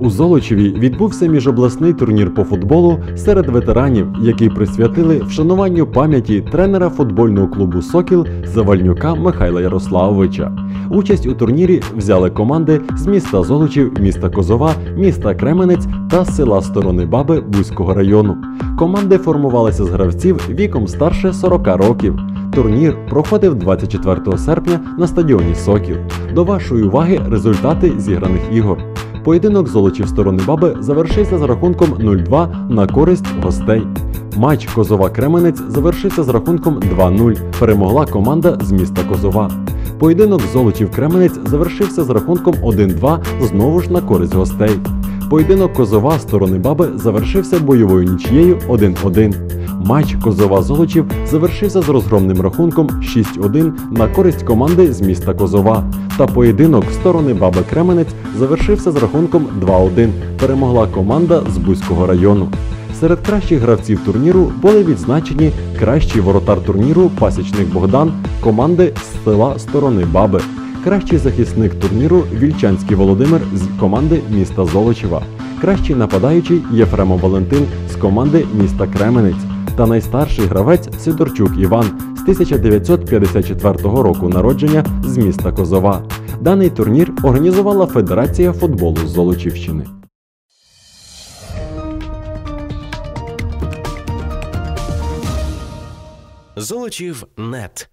У Золочеві відбувся міжобласний турнір по футболу серед ветеранів, який присвятили вшануванню пам'яті тренера футбольного клубу Сокіл Завальнюка Михайла Ярославовича. Участь у турнірі взяли команди з міста Золочів, міста Козова, міста Кременець та села Сторони Баби Бузького району. Команди формувалися з гравців віком старше 40 років. Турнір проходив 24 серпня на стадіоні Сокіл. До вашої уваги результати зіграних ігор. Поєдинок Золочів сторони Баби завершився з рахунком 0-2 на користь гостей. Матч Козова Кременець завершився з рахунком 2-0. Перемогла команда з міста Козова. Поєдинок Золочів Кременець завершився з рахунком 1-2 знову ж на користь гостей. Поєдинок Козова сторони Баби завершився бойовою нічією 1-1. Матч Козова Золочів завершився з розгромним рахунком 6-1 на користь команди з міста Козова. Та поєдинок сторони Баби Кременець завершився з рахунком 2-1. Перемогла команда з Бузького району. Серед кращих гравців турніру були відзначені кращий воротар турніру Пасічник Богдан команди з села Сторони Баби. Кращий захисник турніру Вільчанський Володимир з команди міста Золочева. Кращий нападаючий Єфремов Валентин з команди міста Кременець. Та найстарший гравець Сидорчук Іван з 1954 року народження з міста Козова. Даний турнір організувала Федерація футболу з Золочівщини. Золочів нет.